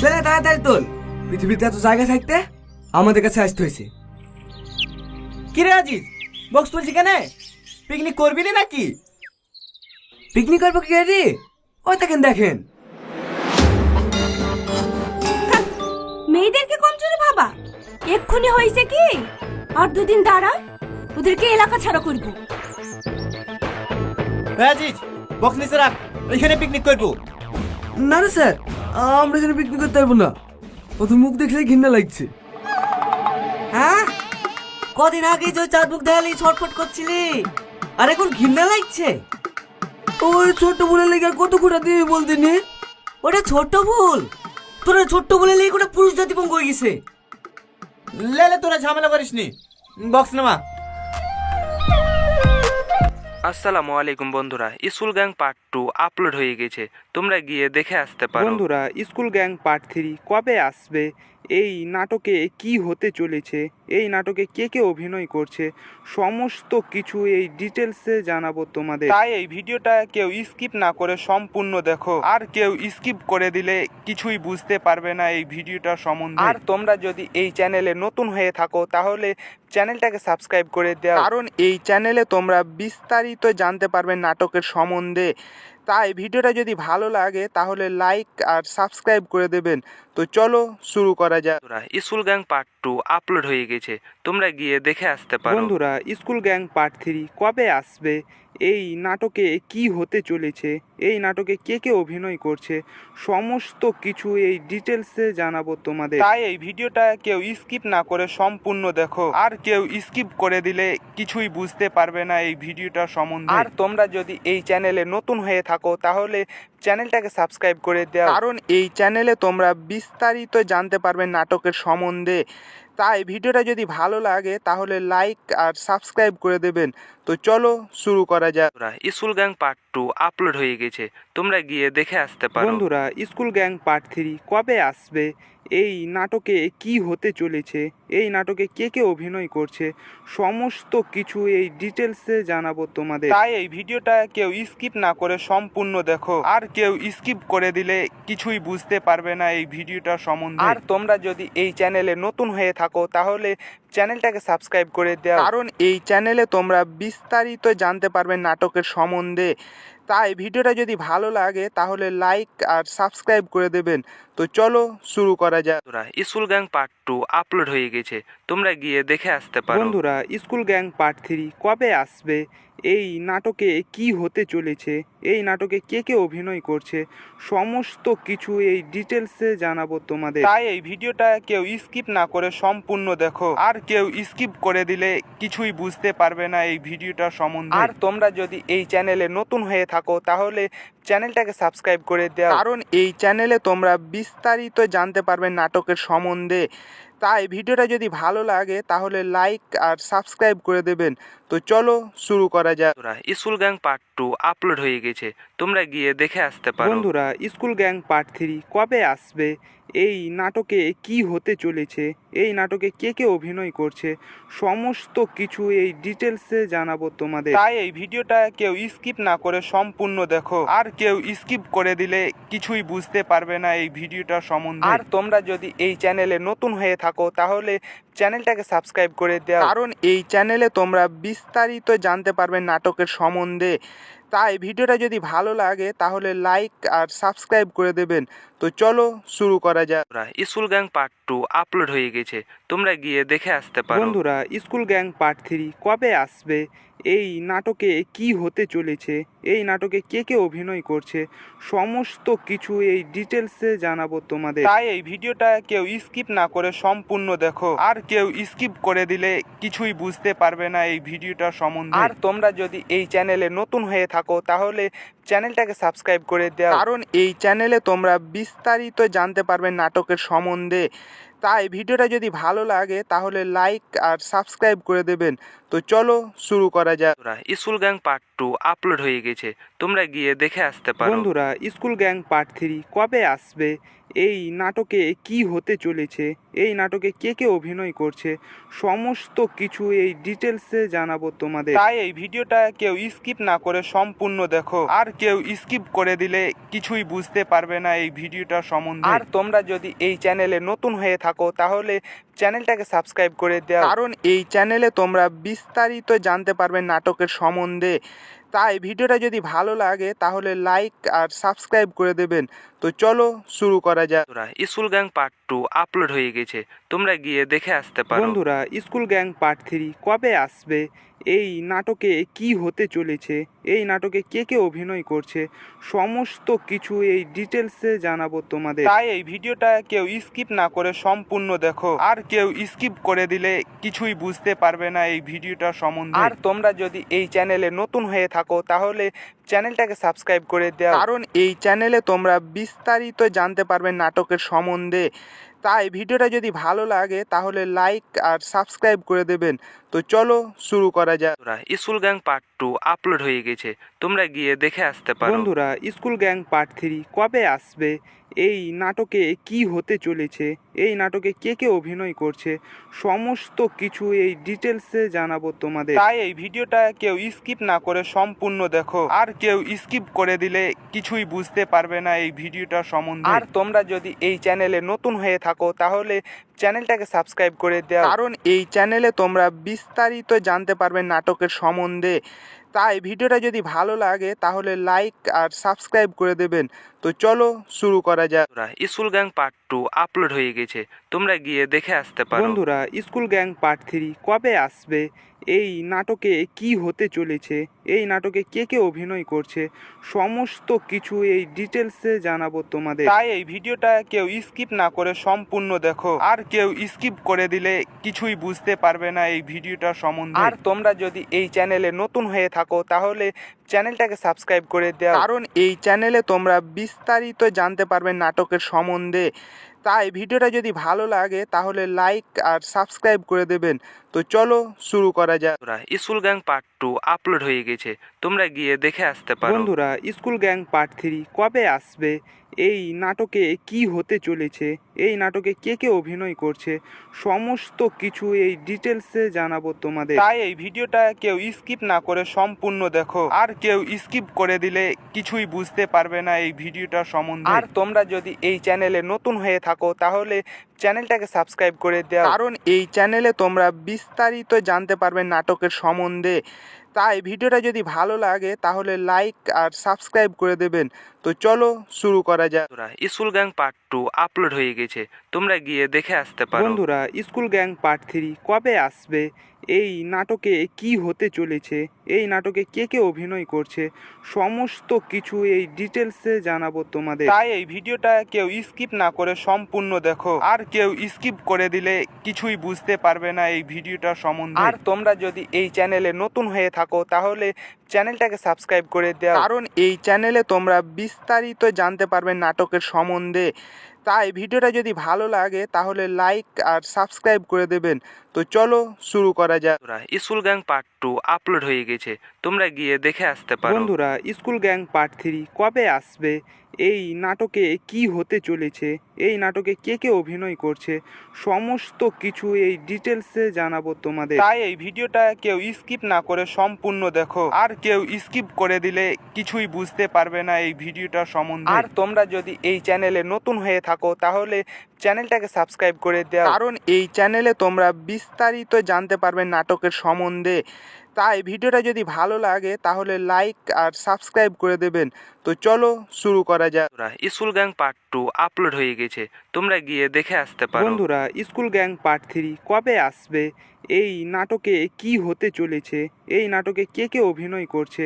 তাহলে তাড়াতাড়ি তোল। পৃথিবীতে এত জায়গা থাকতে আমাদের কাছে আসতে হয়েছে। কিরে আজিজ বক্স তুলছি কেন? পিকনিক করবি না নাকি? পিকনিক করব কি রে? ওই দেখেন দেখেন। মেয়েদেরকে কম চলে ভাবা। এক্ষুনি হয়েছে কি? আর দুদিন দাঁড়া ওদেরকে এলাকা ছাড়া করব। আজিজ বক্স নিচে রাখ এখানে পিকনিক করব। না না স্যার আমরা এখানে পিকনিক করতে পারব না। ওদের মুখ দেখলে ঘৃণা লাগছে। হ্যাঁ? কদিন আগে যে চাঁদ মুখ দেখালি ছটফট করছিলি, আর এখন ঘৃণা লাগছে? ওই ছোট বলে লেগে কত কোটা দিয়ে বলতে নি ওটা ছোট্ট ভুল। তোরা ছোট্ট বলে লেগে ওটা পুরুষ জাতি পঙ্গ হয়ে গেছে। লেলে তোরা ঝামেলা করিস নি বক্স নামা। আসসালামু আলাইকুম বন্ধুরা, school gang part two upload হয়ে গেছে, তোমরা গিয়ে দেখে আসতে পারো। বন্ধুরা, স্কুল গ্যাং পার্ট থ্রি কবে আসবে? এই নাটকে কি হতে চলেছে? এই নাটকে কে কে অভিনয় করছে? সমস্ত কিছু এই ডিটেলসে জানাব তোমাদের। তাই এই ভিডিওটা কেউ স্কিপ না করে সম্পূর্ণ দেখো। আর কেউ স্কিপ করে দিলে কিছুই বুঝতে পারবে না এই ভিডিওটা সম্বন্ধে। আর তোমরা যদি এই চ্যানেলে নতুন হয়ে থাকো, তাহলে চ্যানেলটাকে সাবস্ক্রাইব করে দাও। কারণ এই চ্যানেলে তোমরা বিস্তারিত জানতে পারবে নাটকের সম্বন্ধে। তাই ভিডিওটা যদি ভালো লাগে, তাহলে লাইক আর সাবস্ক্রাইব করে দেবেন। তো চলো শুরু করা যাক। School gang part two upload হয়ে গেছে। তোমরা গিয়ে দেখে আসতে পারো। বন্ধুরা স্কুল গ্যাং পার্ট থ্রি কবে আসবে? এই নাটকে কি হতে চলেছে? এই নাটকে কে কে অভিনয় করছে? সমস্ত কিছু এই ডিটেলসে জানাব তোমাদের। তাই এই ভিডিওটা কেউ স্কিপ না করে সম্পূর্ণ দেখো। আর কেউ স্কিপ করে দিলে কিছুই বুঝতে পারবে না এই ভিডিওটা সম্বন্ধে। আর তোমরা যদি এই চ্যানেলে নতুন হয়ে থাকো তাহলে চ্যানেলটাকে সাবস্ক্রাইব করে দেওয়া কারণ এই চ্যানেলে তোমরা বিস্তারিত জানতে পারবে নাটকের সম্বন্ধে। তাই ভিডিওটা যদি ভালো লাগে তাহলে লাইক আর সাবস্ক্রাইব করে দেবেন। তো চলো শুরু করা যাক। School gang part two upload হয়ে গেছে। তোমরা গিয়ে দেখে আসতে পারো। বন্ধুরা স্কুল গ্যাং পার্ট থ্রি কবে আসবে? এই নাটকে কি হতে চলেছে? এই নাটকে কে কে অভিনয় করছে? সমস্ত কিছু এই ডিটেলসে জানাব তোমাদের। তাই এই ভিডিওটা কেউ স্কিপ না করে সম্পূর্ণ দেখো। আর কেউ স্কিপ করে দিলে কিছুই বুঝতে পারবে না এই ভিডিওটা সম্বন্ধে। আর তোমরা যদি এই চ্যানেলে নতুন হয়ে থাকো তাহলে চ্যানেলটাকে সাবস্ক্রাইব করে দেওয়া কারণ এই চ্যানেলে তোমরা বিস্তারিত জানতে পারবে নাটকের সম্বন্ধে। তাই ভিডিওটা যদি ভালো লাগে, তাহলে লাইক আর সাবস্ক্রাইব করে দেবেন। তো চলো শুরু করা যাক। School gang part two upload হয়ে গেছে। তোমরা গিয়ে দেখে আসতে পারো। বন্ধুরা, স্কুল গ্যাং পার্ট থ্রি কবে আসবে? এই নাটকে কি হতে চলেছে? এই নাটকে কে কে অভিনয় করছে? সমস্ত কিছু এই ডিটেলসে জানাব তোমাদের। তাই এই ভিডিওটা কেউ স্কিপ না করে সম্পূর্ণ দেখো। আর কেউ স্কিপ করে দিলে কিছুই বুঝতে পারবে না এই ভিডিওটা সম্বন্ধে। আর তোমরা যদি এই চ্যানেলে নতুন হয়ে থাকো, তাহলে চ্যানেলটাকে সাবস্ক্রাইব করে দেওয়া কারণ এই চ্যানেলে তোমরা বিস্তারিত জানতে পারবে নাটকের সম্বন্ধে। তাই ভিডিওটা যদি ভালো লাগে তাহলে লাইক আর সাবস্ক্রাইব করে দেবেন। তো চলো শুরু করা যাক। বন্ধুরা school gang part two upload হয়ে গেছে। তোমরা গিয়ে দেখে আসতে পারো। বন্ধুরা স্কুল গ্যাং পার্ট থ্রি কবে আসবে? এই নাটকে কি হতে চলেছে? এই নাটকে কে কে অভিনয় করছে? সমস্ত কিছু এই ডিটেলসে জানাব তোমাদের। তাই এই ভিডিওটা কেউ স্কিপ না করে সম্পূর্ণ দেখো। আর কেউ স্কিপ করে দিলে কিছুই বুঝতে পারবে না এই ভিডিওটা সম্বন্ধে। আর তোমরা যদি এই চ্যানেলে নতুন হয়ে থাকো, তাহলে চ্যানেলটাকে সাবস্ক্রাইব করে দেওয়া কারণ এই চ্যানেলে তোমরা বিস্তারিত জানতে পারবে নাটকের সম্বন্ধে। তাই ভিডিওটা যদি ভালো লাগে, তাহলে লাইক আর সাবস্ক্রাইব করে দেবেন। তো চলো শুরু করা যাক। School gang part two upload হয়ে গেছে। তোমরা গিয়ে দেখে আসতে পারো। বন্ধুরা, স্কুল গ্যাং পার্ট থ্রি কবে আসবে? এই নাটকে কি হতে চলেছে? এই নাটকে কে কে অভিনয় করছে? সমস্ত কিছু এই ডিটেলসে জানাব তোমাদের। তাই এই ভিডিওটা কেউ স্কিপ না করে সম্পূর্ণ দেখো। আর কেউ স্কিপ করে দিলে কিছুই বুঝতে পারবে না এই ভিডিওটা সম্বন্ধে। আর তোমরা যদি এই চ্যানেলে নতুন হয়ে থাকো, তাহলে চ্যানেলটাকে সাবস্ক্রাইব করে দেওয়া কারণ এই চ্যানেলে তোমরা বিস্তারিত জানতে পারবে নাটকের সম্বন্ধে। তাই ভিডিওটা যদি ভালো লাগে তাহলে লাইক আর সাবস্ক্রাইব করে দেবেন। তো চলো শুরু করা যাক। বন্ধুরা school gang part two upload হয়ে গেছে। তোমরা গিয়ে দেখে আসতে পারো। বন্ধুরা স্কুল গ্যাং পার্ট থ্রি কবে আসবে? এই নাটকে কি হতে চলেছে? এই নাটকে কে কে অভিনয় করছে? সমস্ত কিছু এই ডিটেলসে জানাব তোমাদের। তাই এই ভিডিওটা কেউ স্কিপ না করে সম্পূর্ণ দেখো। আর কেউ স্কিপ করে দিলে কিছুই বুঝতে পারবে না এই ভিডিওটা সম্বন্ধে। আর তোমরা যদি এই চ্যানেলে নতুন হয়ে থাকো, তাহলে চ্যানেলটাকে সাবস্ক্রাইব করে দেওয়া কারণ এই চ্যানেলে তোমরা বিস্তারিত জানতে পারবে নাটকের সম্বন্ধে। তাই ভিডিওটা যদি ভালো লাগে তাহলে লাইক আর সাবস্ক্রাইব করে দেবেন। তো চলো শুরু করা যাক। বন্ধুরা school gang part two upload হয়ে গেছে। তোমরা গিয়ে দেখে আসতে পারো। বন্ধুরা স্কুল গ্যাং পার্ট থ্রি কবে আসবে? এই নাটকে কি হতে চলেছে? এই নাটকে কে কে অভিনয় করছে? সমস্ত কিছু এই ডিটেলসে জানাব তোমাদের। তাই এই ভিডিওটা কেউ স্কিপ না করে সম্পূর্ণ দেখো। আর কেউ স্কিপ করে দিলে কিছুই বুঝতে পারবে না এই ভিডিওটা সম্বন্ধে। আর তোমরা যদি এই চ্যানেলে নতুন হয়ে থাকো তাহলে চ্যানেলটাকে সাবস্ক্রাইব করে দাও। কারণ এই চ্যানেলে তোমরা বিস্তারিত জানতে পারবে নাটকের সম্বন্ধে। তাই ভিডিওটা যদি ভালো লাগে তাহলে লাইক আর সাবস্ক্রাইব করে দেবেন। তো চলো শুরু করা যাক। বন্ধুরা school gang part two upload হয়ে গেছে। তোমরা গিয়ে দেখে আসতে পারো। বন্ধুরা স্কুল গ্যাং পার্ট থ্রি কবে আসবে? এই নাটকে কি হতে চলেছে? এই নাটকে কে কে অভিনয় করছে? সমস্ত কিছু এই ডিটেলসে জানাব তোমাদের। তাই এই ভিডিওটা কেউ স্কিপ না করে সম্পূর্ণ দেখো। আর কেউ স্কিপ করে দিলে কিছুই বুঝতে পারবে না এই ভিডিওটা সম্বন্ধে। আর তোমরা যদি এই চ্যানেলে নতুন হয়ে থাকো তাহলে চ্যানেলটাকে সাবস্ক্রাইব করে দেওয়া। কারণ এই চ্যানেলে তোমরা বিস্তারিত জানতে পারবে নাটকের সম্বন্ধে। তাই ভিডিওটা যদি ভালো লাগে তাহলে লাইক আর সাবস্ক্রাইব করে দেবেন। তো চলো শুরু করা যাক। বন্ধুরা school gang part two upload হয়ে গেছে। তোমরা গিয়ে দেখে আসতে পারো। বন্ধুরা স্কুল গ্যাং পার্ট থ্রি কবে আসবে? এই নাটকে কি হতে চলেছে? এই নাটকে কে কে অভিনয় করছে? সমস্ত কিছু এই ডিটেলসে জানাব তোমাদের। তাই এই ভিডিওটা কেউ স্কিপ না করে সম্পূর্ণ দেখো। আর কেউ স্কিপ করে দিলে কিছুই বুঝতে পারবে না এই ভিডিওটা সম্বন্ধে। আর তোমরা যদি এই চ্যানেলে নতুন হয়ে থাকো তাহলে চ্যানেলটাকে সাবস্ক্রাইব করে দেওয়া কারণ এই চ্যানেলে তোমরা বিস্তারিত জানতে পারবে নাটকের সম্বন্ধে। তাই ভিডিওটা যদি ভালো লাগে তাহলে লাইক আর সাবস্ক্রাইব করে দেবেন। তো চলো শুরু করা যাক। বন্ধুরা school gang part two upload হয়ে গেছে। তোমরা গিয়ে দেখে আসতে পারো। বন্ধুরা স্কুল গ্যাং পার্ট থ্রি কবে আসবে? এই নাটকে কি হতে চলেছে? এই নাটকে কে কে অভিনয় করছে? সমস্ত কিছু এই ডিটেলসে জানাব তোমাদের। তাই এই ভিডিওটা কেউ স্কিপ না করে সম্পূর্ণ দেখো। আর কেউ স্কিপ করে দিলে কিছুই বুঝতে পারবে না এই ভিডিওটা সম্বন্ধে। আর তোমরা যদি এই চ্যানেলে নতুন হয়ে থাকো তাহলে চ্যানেলটাকে সাবস্ক্রাইব করে দেওয়া কারণ এই চ্যানেলে তোমরা বিস্তারিত জানতে পারবে নাটকের সম্বন্ধে। তাই ভিডিওটা যদি ভালো লাগে তাহলে লাইক আর সাবস্ক্রাইব করে দেবেন। তো চলো শুরু করা যাক। বন্ধুরা school gang part two upload হয়ে গেছে। তোমরা গিয়ে দেখে আসতে পারো। বন্ধুরা স্কুল গ্যাং পার্ট থ্রি কবে আসবে? এই নাটকে কি হতে চলেছে? এই নাটকে কে কে অভিনয় করছে? সমস্ত কিছু এই ডিটেলসে জানাব তোমাদের। তাই এই ভিডিওটা কেউ স্কিপ না করে সম্পূর্ণ দেখো। আর কেউ স্কিপ করে দিলে কিছুই বুঝতে পারবে না এই ভিডিওটা সম্বন্ধে। আর তোমরা যদি এই চ্যানেলে নতুন হয়ে থাকো, তাহলে চ্যানেলটাকে সাবস্ক্রাইব করে দাও। কারণ এই চ্যানেলে তোমরা বিস্তারিত জানতে পারবে নাটকের সম্বন্ধে। তাই ভিডিওটা যদি ভালো লাগে তাহলে লাইক আর সাবস্ক্রাইব করে দেবেন। তো চলো শুরু করা যাক। বন্ধুরা school gang part two upload হয়ে গেছে। তোমরা গিয়ে দেখে আসতে পারো। বন্ধুরা স্কুল গ্যাং পার্ট থ্রি কবে আসবে? এই নাটকে কি হতে চলেছে? এই নাটকে কে কে অভিনয় করছে? সমস্ত কিছু এই ডিটেলসে জানাব তোমাদের। তাই এই ভিডিওটা কেউ স্কিপ না করে সম্পূর্ণ দেখো। আর কেউ স্কিপ করে দিলে কিছুই বুঝতে পারবে না এই ভিডিওটা সম্বন্ধে। আর তোমরা যদি এই চ্যানেলে নতুন হয়ে থাকো, তাহলে চ্যানেলটাকে সাবস্ক্রাইব করে দাও। কারণ এই চ্যানেলে তোমরা বিস্তারিত জানতে পারবে নাটকের সম্বন্ধে। তাই ভিডিওটা যদি ভালো লাগে তাহলে লাইক আর সাবস্ক্রাইব করে দেবেন। তো চলো শুরু করা যাক। বন্ধুরা school gang part two upload হয়ে গেছে। তোমরা গিয়ে দেখে আসতে পারো। বন্ধুরা স্কুল গ্যাং পার্ট থ্রি কবে আসবে? এই নাটকে কি হতে চলেছে? এই নাটকে কে কে অভিনয় করছে?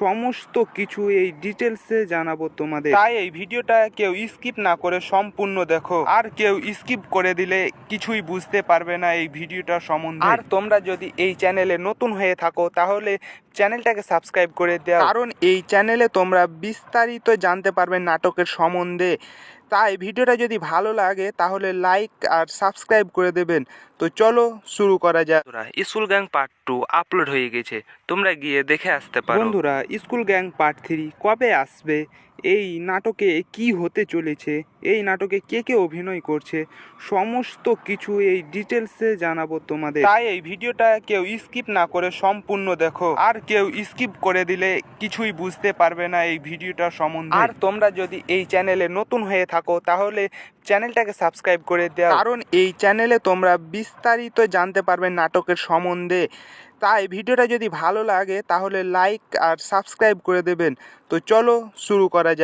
সমস্ত কিছু এই ডিটেলসে জানাব তোমাদের। তাই এই ভিডিওটা কেউ স্কিপ না করে সম্পূর্ণ দেখো। আর কেউ স্কিপ করে দিলে কিছুই বুঝতে পারবে না এই ভিডিওটা সম্বন্ধে। আর তোমরা যদি এই চ্যানেলে নতুন হয়ে থাকো, তাহলে চ্যানেলটাকে সাবস্ক্রাইব করে দাও। কারণ এই চ্যানেলে তোমরা বিস্তারিত জানতে পারবে নাটকের সম্বন্ধে। তাই ভিডিওটা যদি ভালো লাগে, তাহলে লাইক আর সাবস্ক্রাইব করে দেবেন। তো চলো শুরু করা যাক। School gang part two upload হয়ে গেছে। তোমরা গিয়ে দেখে আসতে পারো। বন্ধুরা স্কুল গ্যাং পার্ট থ্রি কবে আসবে? এই নাটকে কি হতে চলেছে? এই নাটকে কে কে অভিনয় করছে? সমস্ত কিছু এই ডিটেলসে জানাব তোমাদের। তাই এই ভিডিওটা কেউ স্কিপ না করে সম্পূর্ণ দেখো। আর কেউ স্কিপ করে দিলে কিছুই বুঝতে পারবে না এই ভিডিওটা সম্বন্ধে। আর তোমরা যদি এই চ্যানেলে নতুন হয়ে থাকো তাহলে চ্যানেলটাকে সাবস্ক্রাইব করে দেওয়া কারণ এই চ্যানেলে তোমরা বিস্তারিত জানতে পারবেন নাটকের সম্বন্ধে। তাই ভিডিওটা যদি ভালো লাগে, তাহলে লাইক আর সাবস্ক্রাইব করে দেবেন। তো চলো শুরু করা যাক।